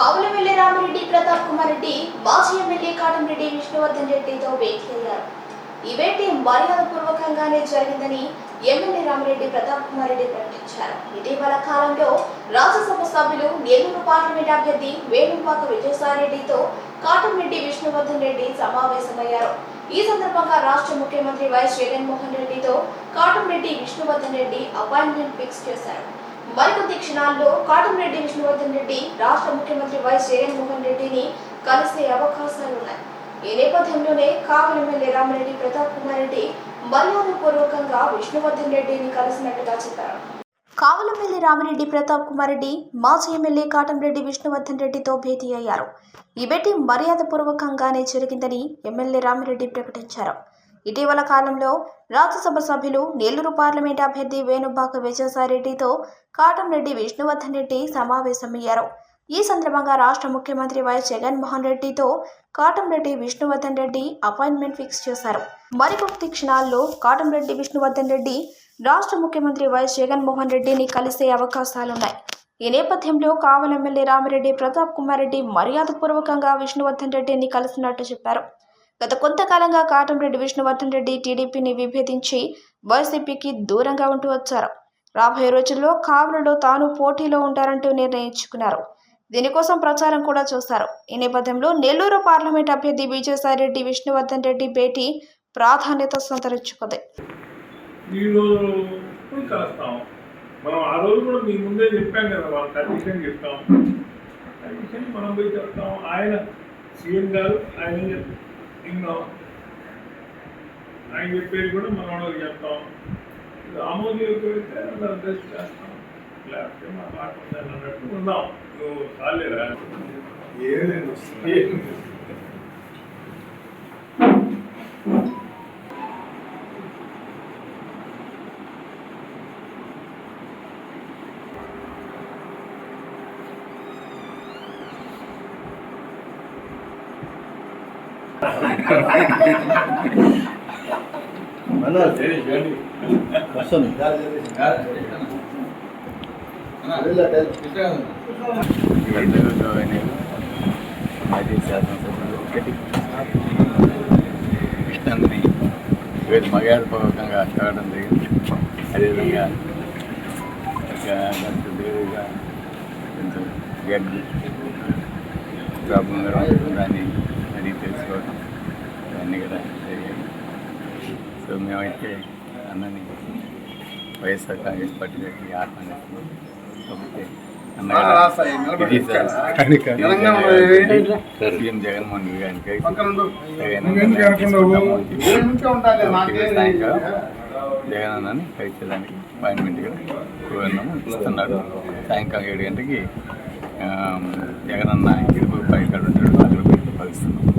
కావులవెల్లి రామిరెడ్డి ప్రతాప్ కుమార్ రెడ్డి మాజీ ఎమ్మెల్యే కాటంరెడ్డి విష్ణువర్ధన్ రెడ్డితో భేటీ అయ్యారు. ఈ భేటీ మర్యాదపూర్వకంగానే జరిగిందని ఎమ్మెల్యే రామిరెడ్డి ప్రతాప్ కుమార్ రెడ్డి ప్రకటించారు. ఇటీవల కాలంలో రాజ్యసభ సభ్యులు నెల్లూరు పార్లమెంట్ అభ్యర్థి వేణుపాక విజయసాయిరెడ్డితో కాటంరెడ్డి విష్ణువర్ధన్ రెడ్డి సమావేశమయ్యారు. ఈ సందర్భంగా రాష్ట్ర ముఖ్యమంత్రి వైఎస్ జగన్మోహన్ రెడ్డితో కాటంరెడ్డి విష్ణువర్ధన్ రెడ్డి అపాయింట్మెంట్ ఫిక్స్ చేశారు. మరికొద్ది క్షణాల్లో కాటంరెడ్డి విష్ణువర్ధన్ రెడ్డి రాష్ట్ర ముఖ్యమంత్రి వైఎస్ జగన్మోహన్ రెడ్డిని కలిసే అవకాశాలున్నాయి. ఈ నేపథ్యంలోనే కావలి ఎమ్మెల్యే రామిరెడ్డి ప్రతాప్ కుమార్ రెడ్డి మర్యాదపూర్వకంగా విష్ణువర్ధన్ రెడ్డిని కలిసినట్టుగా చెప్పారు. కావలపల్లి రామిరెడ్డి ప్రతాప్ కుమార్ రెడ్డి మాజీ ఎమ్మెల్యే కాటంరెడ్డి విష్ణువర్ధన్ రెడ్డితో భేటీ అయ్యారు. ఈ భేటీ మర్యాదపూర్వకంగానే జరిగిందని ఎమ్మెల్యే రామిరెడ్డి ప్రకటించారు. ఇటీవల కాలంలో రాజ్యసభ సభ్యులు నెల్లూరు పార్లమెంట్ అభ్యర్థి వేణుబాక విజయసాయిరెడ్డితో కాటంరెడ్డి విష్ణువర్ధన్ రెడ్డి సమావేశమయ్యారు. ఈ సందర్భంగా రాష్ట్ర ముఖ్యమంత్రి వైఎస్ జగన్మోహన్ రెడ్డితో కాటంరెడ్డి విష్ణువర్ధన్ రెడ్డి అపాయింట్మెంట్ ఫిక్స్ చేశారు. మరికొద్ది క్షణాల్లో కాటంరెడ్డి విష్ణువర్ధన్ రెడ్డి రాష్ట్ర ముఖ్యమంత్రి వైఎస్ జగన్మోహన్ రెడ్డిని కలిసే అవకాశాలున్నాయి. ఈ నేపథ్యంలో కావలి ఎమ్మెల్యే రామిరెడ్డి ప్రతాప్ కుమార్ రెడ్డి మర్యాదపూర్వకంగా విష్ణువర్ధన్ రెడ్డిని కలిసినట్టు చెప్పారు. గత కొంతకాలంగా కాటంరెడ్డి విష్ణువర్ధన్ రెడ్డి టీడీపీని విభేదించి వైసీపీకి దూరంగా ఉంటూ వచ్చారు. రాబోయే రోజుల్లో కావలిలో తాను పోటీలో ఉంటారంటూ నిర్ణయించుకున్నారు. దీనికోసం ప్రచారం కూడా చూస్తారు ఈ నేపథ్యంలో నెల్లూరు పార్లమెంట్ అభ్యర్థి విజయసాయిరెడ్డి విష్ణువర్ధన్ రెడ్డి భేటీ ప్రాధాన్యత సంతరించుకుంది. మనం ఆ రోజు కూడా మీ ముందే చెప్పాం కదా వాళ్ళ కండిషన్ చెప్తాం. కండిషన్ మనం పోయి చెప్తాం. ఆయన సీఎం గారు ఆయన ఇంకా ఆయన చెప్పేది కూడా మనం వాళ్ళకి చెప్తాం. ఇది ఆమోదయోగ్యమైతే అందరం టెస్ట్ చేస్తాం. లేకపోతే మా మాట ఉందని అన్నట్టు ఉందాం. నువ్వు చాలేరా? ఏదైనా ఏం మనోజ్ వస్తుంది? మాజీ శాసనసభ్యులు కృష్ణంని వీరు మర్యాదపూర్వకంగా జరిగింది అదేవిధంగా గడ్డి ప్రాబ్లం దాన్ని మేమైతే అన్నని వైఎస్ఆర్ కాంగ్రెస్ ఆహ్వానిస్తున్నాం. ఇది సార్. సీఎం జగన్మోహన్ రెడ్డి గారికి జగన్ అన్నని కలిసేదానికి అపాయింట్మెంట్ కోరినాము ఇస్తున్నాడు. సాయంకాలం ఏడు గంటకి జగన్ అన్న ఇరుపు పై ఉంటాడు అక్కడ భావిస్తున్నాం